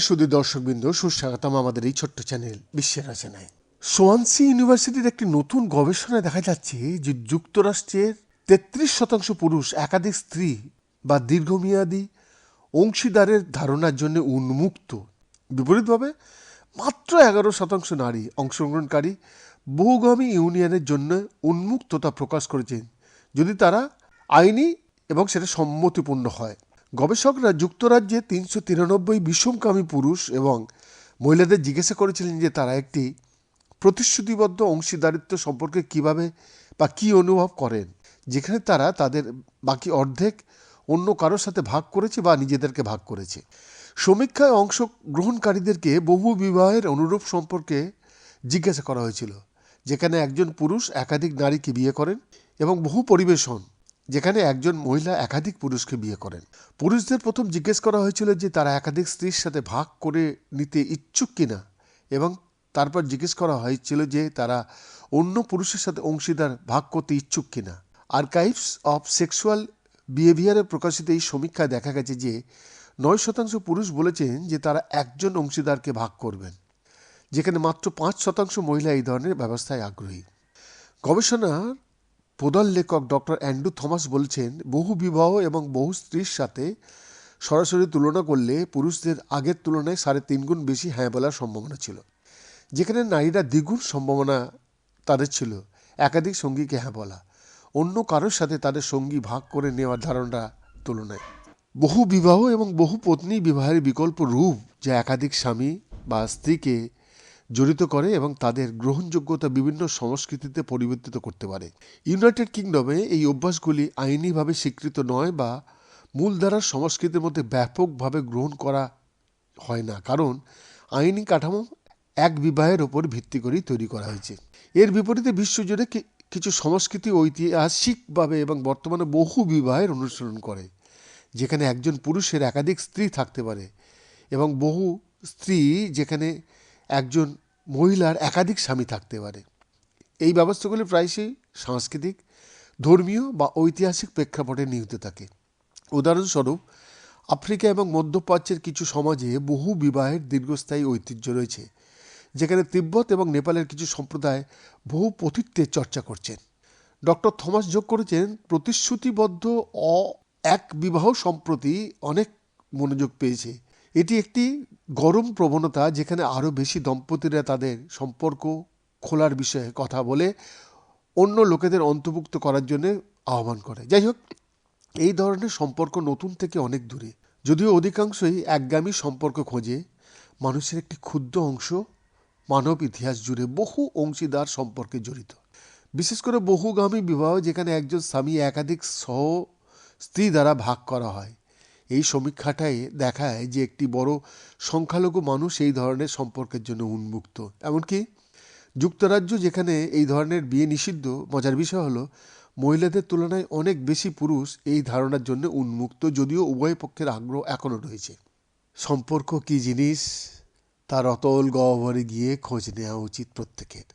শুধু দর্শকবৃন্দ, সুস্বাগতম আমাদের এই ছোট্ট চ্যানেল বিশ্বের রচনায়। সোয়ানসি ইউনিভার্সিটির একটি নতুন গবেষণায় দেখা যাচ্ছে যে যুক্তরাষ্ট্রের তেত্রিশ শতাংশ পুরুষ একাধিক স্ত্রী বা দীর্ঘমেয়াদী অংশীদারের ধারণার জন্য উন্মুক্ত। বিপরীতভাবে, মাত্র এগারো শতাংশ নারী অংশগ্রহণকারী বহুগামী ইউনিয়নের জন্য উন্মুক্ততা প্রকাশ করেছেন। যদি তারা আইনি এবং সেটা সম্মতিপূর্ণ হয়। গবেষকরা যুক্তরাজ্যে তিনশো তিরানব্বই বিষমকামী পুরুষ এবং মহিলাদের জিজ্ঞাসা করেছিলেন যে তারা একটি প্রতিশ্রুতিবদ্ধ অংশীদারিত্ব সম্পর্কে কীভাবে বা কি অনুভব করেন, যেখানে তারা তাদের বাকি অর্ধেক অন্য কারোর সাথে ভাগ করেছে বা নিজেদেরকে ভাগ করেছে। সমীক্ষায় অংশগ্রহণকারীদেরকে বহু বিবাহের অনুরূপ সম্পর্কে জিজ্ঞাসা করা হয়েছিল, যেখানে একজন পুরুষ একাধিক নারীকে বিয়ে করেন এবং বহু পরিবেশন যেখানে একজন মহিলা একাধিক পুরুষকে বিয়ে করেন। পুরুষদের প্রথম জিজ্ঞেস করা হয়েছিল যে তারা একাধিক স্ত্রীর সাথে ভাগ করে নিতে ইচ্ছুক কিনা এবং তারপর জিজ্ঞেস করা হয়েছিল যে তারা অন্য পুরুষের সাথে অংশীদার ভাগ করতে ইচ্ছুক কিনা। আর্কাইভস অফ সেক্সুয়াল বিহেভিয়ারে প্রকাশিত এই সমীক্ষায় দেখা গেছে যে নয় শতাংশ পুরুষ বলেছেন যে তারা একজন অংশীদারকে ভাগ করবেন, যেখানে মাত্র পাঁচ শতাংশ মহিলা এই ধরনের ব্যবস্থায় আগ্রহী। গবেষণার প্রধান লেখক ডক্টর অ্যান্ড্রু থমাস বলছেন, বহু বিবাহ এবং বহু স্ত্রীর সাথে সরাসরি তুলনা করলে পুরুষদের আগের তুলনায় সাড়ে তিন গুণ বেশি হ্যাঁ বলার সম্ভাবনা ছিল। যেখানে নারীরা দ্বিগুণ সম্ভাবনা তাদের ছিল, একাধিক সঙ্গীকে হ্যাঁ বলা। অন্য কারোর সাথে তাদের সঙ্গী ভাগ করে নেওয়ার ধারণা তুলনায়। বহু বিবাহ এবং বহু পত্নী বিবাহের বিকল্প রূপ, যা একাধিক স্বামী বা স্ত্রীকে জড়িত করে এবং তাদের গ্রহণযোগ্যতা বিভিন্ন সংস্কৃতিতে পরিবর্তিত করতে পারে। ইউনাইটেড কিংডমে এই অভ্যাসগুলি আইনিভাবে স্বীকৃত নয় বা মূলধারার সংস্কৃতির মধ্যে ব্যাপকভাবে গ্রহণ করা হয় না, কারণ আইনি কাঠামো এক বিবাহের ওপর ভিত্তি করেই তৈরি করা হয়েছে। এর বিপরীতে বিশ্বজুড়ে কিছু সংস্কৃতি ঐতিহাসিকভাবে এবং বর্তমানে বহু বিবাহের অনুসরণ করে, যেখানে একজন পুরুষের একাধিক স্ত্রী থাকতে পারে এবং বহু স্ত্রী যেখানে একজন মহিলার একাধিক স্বামী থাকতে পারে। এই ব্যবস্থাগুলি প্রায়শই সাংস্কৃতিক, ধর্মীয় বা ঐতিহাসিক প্রেক্ষাপটে নিহিত থাকে। উদাহরণস্বরূপ, আফ্রিকা এবং মধ্যপ্রাচ্যের কিছু সমাজে বহু বিবাহের দীর্ঘস্থায়ী ঐতিহ্য রয়েছে, যেখানে তিব্বত এবং নেপালের কিছু সম্প্রদায় বহু পতিত্বের চর্চা করছেন। ডক্টর থমাস যোগ করেছেন, প্রতিশ্রুতিবদ্ধ অ, এক বিবাহ সম্প্রতি অনেক মনোযোগ পেয়েছে। এটি একটি গরম প্রবণতা যেখানে আরও বেশি দম্পতিরা তাদের সম্পর্ক খোলার বিষয়ে কথা বলে অন্য লোকেদের অন্তর্ভুক্ত করার জন্য আহ্বান করে। যাই হোক, এই ধরনের সম্পর্ক নতুন থেকে অনেক দূরে। যদিও অধিকাংশই একগামী সম্পর্ক খোঁজে, মানুষের একটি ক্ষুদ্র অংশ মানব ইতিহাস জুড়ে বহু অংশীদার সম্পর্কে জড়িত। বিশেষ করে বহুগামী বিবাহ যেখানে একজন স্বামী একাধিক সহ স্ত্রী দ্বারা ভাগ করা হয়। এই সমীক্ষাটায় দেখায় যে একটি বড় সংখ্যালঘু মানুষ এই ধরনের সম্পর্কের জন্য উন্মুক্ত। এমনকি যুক্তরাজ্য যেখানে এই ধরনের বিয়ে নিষিদ্ধ, মজার বিষয় হলো মহিলাদের তুলনায় অনেক বেশি পুরুষ এই ধারণার জন্য উন্মুক্ত যদিও উভয় পক্ষের আগ্রহ এখনও রয়েছে। সম্পর্ক কী জিনিস? তার অতল গহ্বরে গিয়ে খোঁজ নেওয়া উচিত প্রত্যেকের।